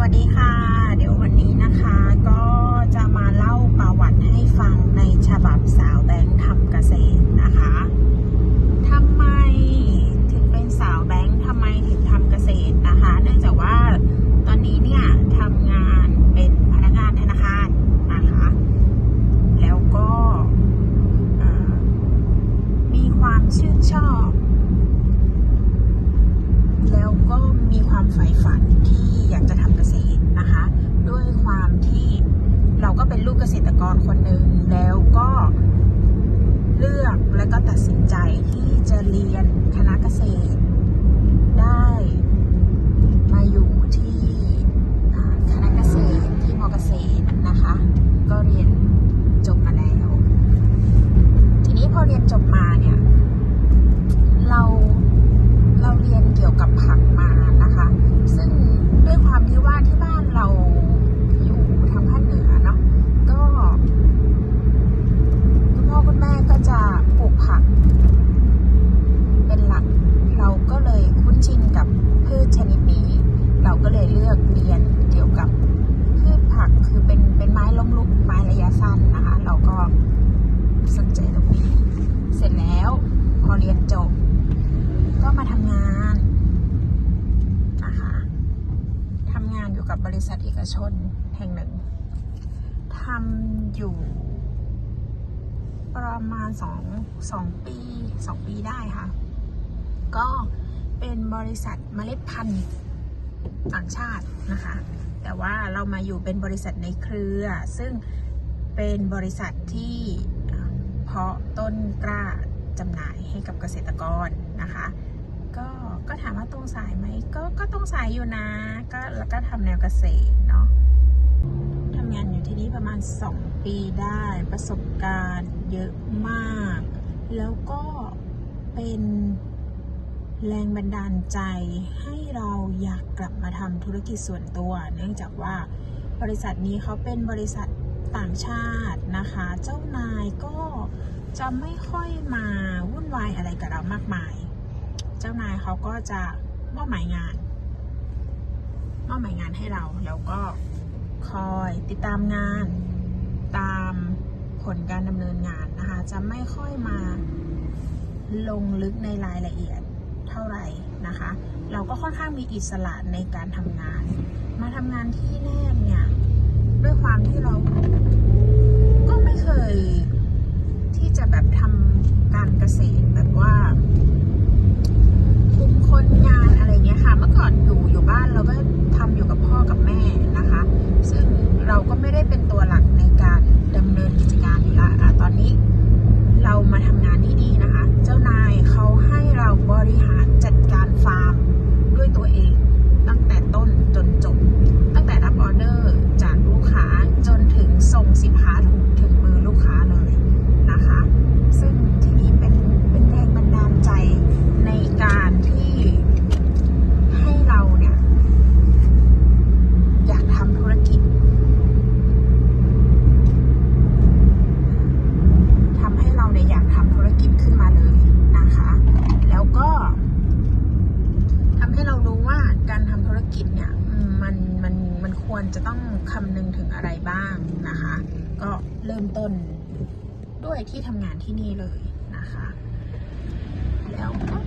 วัสดีค่ะ เดี๋ยววันนี้นะคะก็จะมาเล่าประวัติให้ฟังในฉบับสาวแบงค์ทำเกษตรนะคะทำไมถึงเป็นสาวแบงค์ทำไมถึงทำเกษตรนะคะ เนื่องจากว่าตอนนี้เนี่ยทำงานเป็นพนักงานธนาคารนะคะ แล้วก็มีความชื่นชอบ แล้วก็มีความใฝ่ฝันที่อยากจะทำเกษตรนะคะ ด้วยความที่เราก็เป็นลูกเกษตรกรคนหนึ่งแล้วก็เลือกและก็ตัดสินใจที่จะเรียนคณะเกษตร ได้มาอยู่ที่อ่าคณะเกษตรที่มอเกษตรนะคะ ก็เรียนจบมาแล้ว ทีนี้พอเรียนจบมาเนี่ย เราเราเรียนเกี่ยวกับผักมานะคะ ซึ่งด้วยความที่ว่าที่บ้านเราอยู่ทางภาคเหนือเนาะก็คุณพ่อคุณแม่ก็จะปลูกผัก เป็นหลัก เราก็เลยคุ้นชินกับพืชชนิดนี้ เราก็เลยเลือกเรียนเกี่ยวกับพืชผักคือเป็นเป็นไม้ล้มลุกไม้ระยะสั้นนะคะ เราก็สนใจตรงนี้ เสร็จแล้วพอเรียนจบ ก็มาทำงานนะคะทำงานอยู่กับบริ ษัทเอกชนแห่งหนึ่งทำอยู่ ประมาณสองสองปีสองปีได้ค่ะ ก็เป็นบริษัทเมล็ดพันธุ์ต่างชาตินะคะ แต่ว่าเรามาอยู่เป็นบริษัทในเครือ ซึ่งเป็นบริษัทที่เพาะต้นกล้าจำหน่ายให้กับเกษตรกรนะคะ ก็ก็ถามว่าตรงสายไหมก็ก็ตรงสายอยู่นะ ก็แล้วก็ทำแนวเกษตรเนาะทำงานอยู่ที่นี่ประมาณ 2 ปีได้ประสบการณ์เยอะมาก แล้วก็เป็นแรงบันดาลใจให้เราอยากกลับมาทำธุรกิจส่วนตัว เนื่องจากว่าบริษัทนี้เขาเป็นบริษัทต่างชาตินะคะ เจ้านายก็จะไม่ค่อยมาวุ่นวายอะไรกับเรามากมาย เจ้านายเขาก็จะมอบหมายงานมอบหมายงานให้เรา แล้วก็คอยติดตามงานตามผลการดำเนินงานนะคะ จะไม่ค่อยมาลงลึกในรายละเอียดเท่าไหร่นะคะ เราก็ค่อนข้างมีอิสระในการทำงาน มาทำงานที่แรกเนี่ย ด้วยความที่เราก็ไม่เคยที่จะแบบทำการเกษตรแบบว่า คนงานอะไรเงี้ยค่ะ เมื่อก่อนอยู่อยู่บ้านเราก็ทำอยู่กับพ่อกับแม่นะคะ ซึ่งเราก็ไม่ได้เป็นตัวหลักในการดำเนินกิจการอยู่ละอะตอนนี้เรามาทำงานที่นี่นะคะ เจ้านายเขาให้เราบริหารจัดการฟาร์มด้วยตัวเอง ตั้งแต่ต้นจนจบ ตั้งแต่รับออเดอร์จากลูกค้าจนถึงส่งสินค้าถึงถึงมือลูกค้าเลยนะคะ ซึ่งทีนี้เป็นเป็นแรงบันดาลใจในการที่ให้เราเนี่ย อยากทำธุรกิจทำให้เราเนี่ยอยากทำธุรกิจขึ้นมาเลยนะคะ แล้วก็ทำให้เรารู้ว่าการทำธุรกิจเนี่ยอืมมันมันมันควรจะต้องคำนึงถึงอะไรบ้างนะคะ ก็ เริ่มต้นด้วยที่ทำงานที่นี่เลยนะคะ แล้วก็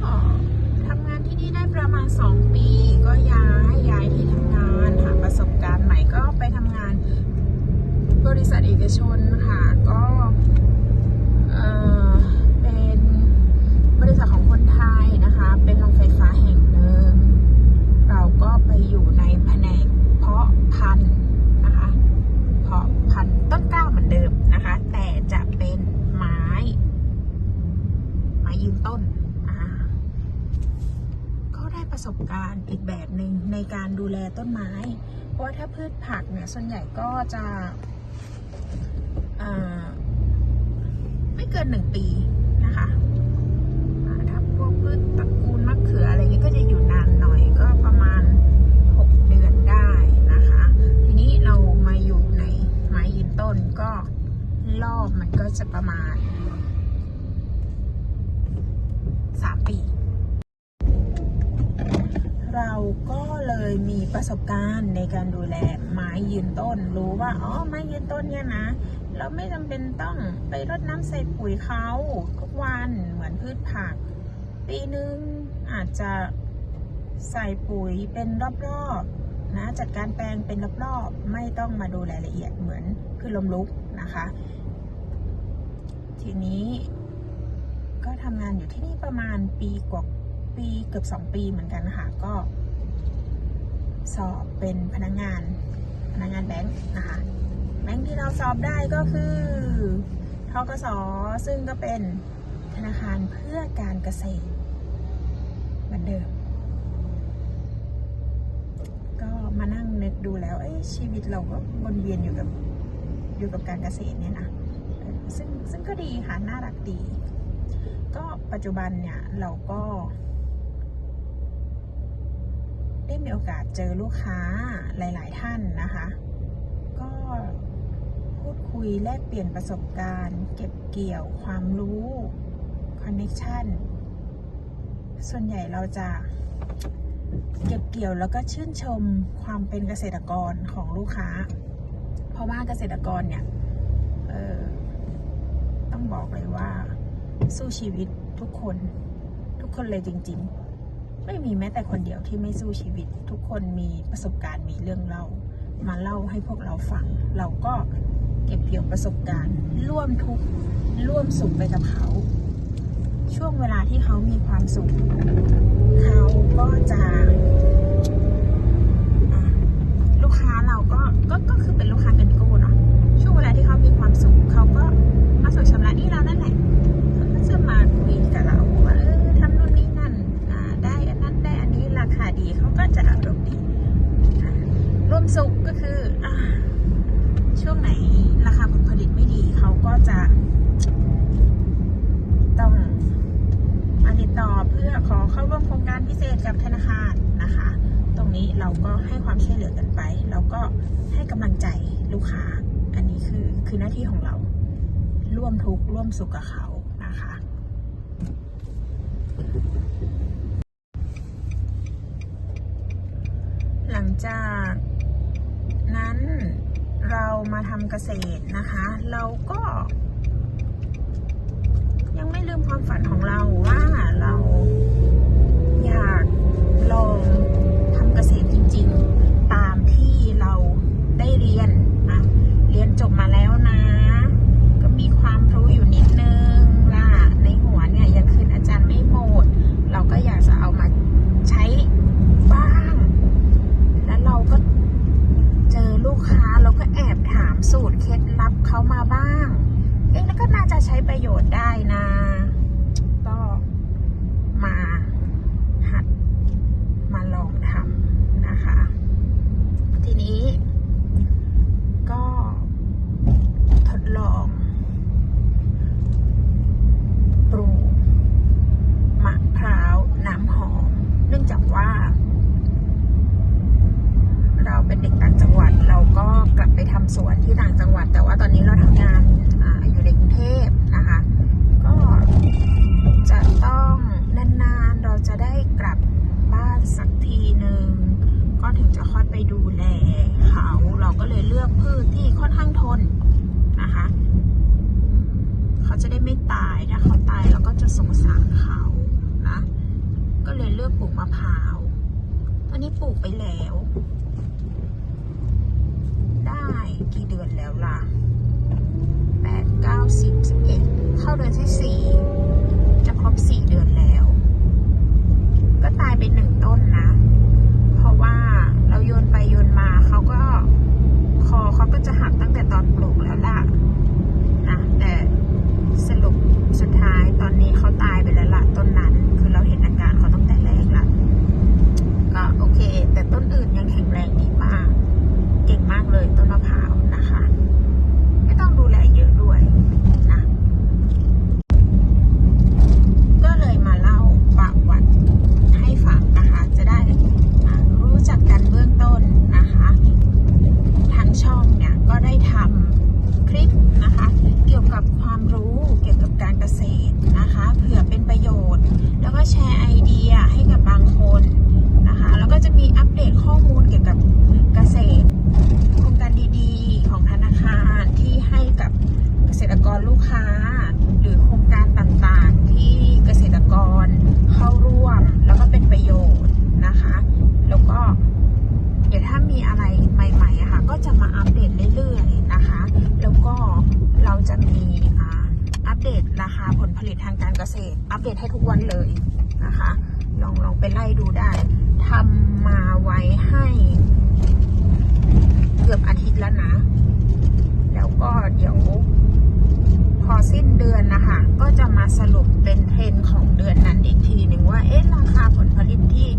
ทำงานที่นี่ได้ประมาณ 2 ปี ก็ย้ายย้ายที่ทำงานหาประสบการณ์ใหม่ก็ไปทำงานบริษัทเอกชนค่ะ ก็เอ่อเป็นบริษัทของคนไทยนะคะ เป็นโรงไฟฟ้าแห่งหนึ่ง เราก็ไปอยู่ในแผนกเพาะพันธุ์นะคะ เพาะพันธุ์ต้นกล้าเหมือนเดิมนะคะ แต่จะเป็นไม้ ไม้ยืนต้นอ่าก็ได้ประสบการณ์อีกแบบหนึ่งในการ ดูแลต้นไม้ เพราะว่าถ้าพืชผักเนี่ยส่วนใหญ่ก็จะไม่เกินหนึ่งปีนะคะถ้าพวกพืชตระกูลมะเขืออะไรเงี้ยก็จะอยู่นานหน่อยก็ประมาณ 6 เดือนได้นะคะ ทีนี้เรามาอยู่ในไม้ยืนต้นก็รอบมันก็จะประมาณ 3 ปี เราก็เลยมีประสบการณ์ในการดูแลไม้ยืนต้น รู้ว่าอ๋อไม้ยืนต้นเนี่ยนะ เราไม่จำเป็นต้องไปรดน้ำใส่ปุ๋ยเขาทุกวันเหมือนพืชผัก ปีหนึ่งอาจจะใส่ปุ๋ยเป็นรอบๆนะจัดการแปลงเป็นรอบๆไม่ต้องมาดูรายละเอียดเหมือนพืชลมลุกนะคะ ทีนี้ก็ทำงานอยู่ที่นี่ประมาณปีกว่า ปีเกือบสองปีเหมือนกันค่ะ ก็ สอบเป็นพนักงานพนักงานแบงค์นะคะแบงค์ที่เราสอบได้ก็คือทกสซึ่งก็เป็นธนาคารเพื่อการเกษตรเหมือนเดิม ก็มานั่งนึกดูแล้ว เอ้ยชีวิตเราก็วนเวียนอยู่กับอยู่กับการเกษตรเนี่ยนะซึ่งซึ่งก็ดีค่ะ น่ารักดี ก็ปัจจุบันเนี่ย เราก็ ได้มีโอกาสเจอลูกค้าหลาย ๆ ท่านนะคะ ก็พูดคุยแลกเปลี่ยนประสบการณ์ เก็บเกี่ยวความรู้คอนเน็ชันส่วนใหญ่เราจะเก็บเกี่ยวแล้วก็ชื่นชมความเป็นเกษตรกรของลูกค้า เพราะว่าเกษตรกรเนี่ยต้องบอกเลยว่า สู้ชีวิตทุกคน ทุกคนเลยจริง ๆ ไม่มีแม้แต่คนเดียวที่ไม่สู้ชีวิต ทุกคนมีประสบการณ์มีเรื่องเล่า มาเล่าให้พวกเราฟัง เราก็เก็บเกี่ยวประสบการณ์ ร่วมทุกข์ร่วมสุขไปกับเขา ช่วงเวลาที่เขามีความสุข เขาก็จะลูกค้าเราก็ก็ก็คือเป็นลูกค้าเงินกู้เนาะช่วงเวลาที่เขามีความสุข เขาก็มาส่งชำระนี้เรานั่นแหละเขาก็จะมาคุยกับเราว่าเออทำนู่นนี่นั่นอ่าได้อันนั้นได้อันนี้ราคาดีเขาก็จะอารมณ์ดีอะร่วมสุขก็คืออ่าช่วงไหนราคาผลผลิตไม่ดีเขาก็จะ ต้องมาติดต่อเพื่อขอเข้าร่วมโครงการพิเศษกับธนาคารนะคะ ตรงนี้เราก็ให้ความ ช่วยเหลือกันไปแล้วก็ให้กำลังใจลูกค้า อันนี้คือคือหน้าที่ของเรา ร่วมทุกข์ร่วมสุขกับเขานะคะหลังจากนั้นเรามาทำเกษตรนะคะ เราก็ ยังไม่ลืมความฝัน สูตรเคล็ดลับเขามาบ้าง เอ๊ะแล้วก็น่าจะใช้ประโยชน์ได้นะก็มาหัดมาลองทำนะคะ ทีนี้ ก็ทดลองปลูกมะพร้าวน้ำหอม เนื่องจากว่า เราเป็นเด็กต่างจังหวัด เราก็กลับไปทำสวนที่ต่างจังหวัด แต่ว่าตอนนี้เราทำงานอาอยู่ในกรุงเทพนะคะ ก็จะต้องนานๆเราจะได้กลับบ้านสักทีหนึ่งก็ถึงจะค่อยไปดูแลเขาเราก็เลยเลือกพืชที่ค่อนข้างทนนะคะ เขาจะได้ไม่ตายถ้าเขาตายเราก็จะ สงสารเขานะ ก็เลยเลือกปลูกมะพร้าวอันนี้ปลูกไปแล้ว ได้กี่เดือนแล้วล่ะแปดเก้าสิบสิบเอ็ดเข้าเดือนที่สี่จะครบสี่เดือนแล้ว ลูกค้า หรือโครงการต่างๆที่เกษตรกรเข้าร่วม แล้วก็เป็นประโยชน์นะคะ แล้วก็เดี๋ยวถ้ามีอะไรใหม่ๆอะค่ะก็จะมาอัปเดตเรื่อยๆนะคะ แล้วก็เราจะมีอัปเดตราคาผลผลิตทางการเกษตร อัปเดตให้ทุกวันเลยนะคะ ลองลองไปไล่ดูได้ทำมาไว้ให้เกือบอาทิตย์แล้วนะ แล้วก็เดี๋ยว อสิ้นเดือนนะคะ ก็จะมาสรุปเป็นเทรนของเดือนนั้นอีกทีหนึ่งว่า เอ๊ะ ราคาผลผลิตที่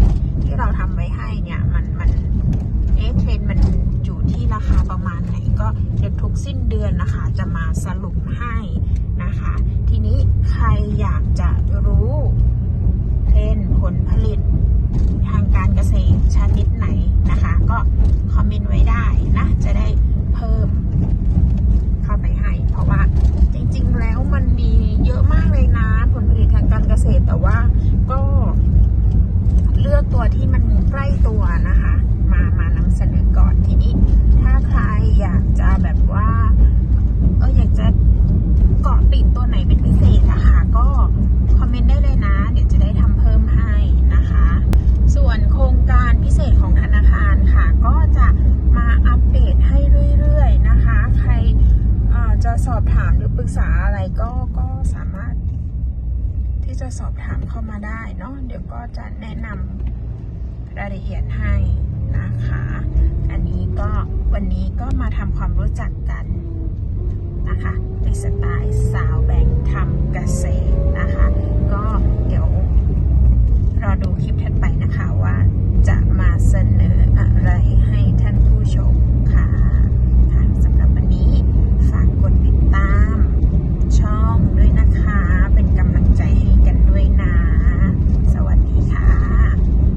ที่เราทำไว้ให้เนี่ย มันมัน เอ๊ะ เทรนมันอยู่ที่ราคาประมาณไหน ก็เดี๋ยวทุกสิ้นเดือนนะคะ จะมาสรุปให้นะคะ ทีนี้ใครอยากจะรู้เทรนด์ผลผลิต ทางการเกษตรชนิดไหนนะคะ ก็คอมเมนต์ไว้ได้นะ จะได้เพิ่ม เข้าไปให้ เพราะว่าจริงๆ แล้วมันมีเยอะมากเลยนะ ผลผลิตทางการเกษตร แต่ว่าก็เลือกตัวที่มันใกล้ตัวนะคะ มามานำเสนอก่อนทีนี้ ถ้าใครอยากจะแบบว่าเอออยากจะเกาะติดตัวไหนเป็นพิเศษอะค่ะ ก็คอมเมนต์ได้เลยนะ เดี๋ยวจะได้ทำเพิ่มให้นะคะ ส่วนโครงการพิเศษของธนาคารค่ะ ก็จะมาอัปเดตให้เรื่อยๆนะคะ ใครเอ่อจะสอบถามหรือปรึกษาอะไรก็ก็สามารถ ที่จะสอบถามเข้ามาได้ เนาะเดี๋ยวก็จะแนะนำรายละเอียดให้นะคะ อันนี้ก็วันนี้ก็มาทำความรู้จักกันนะคะในสไตล์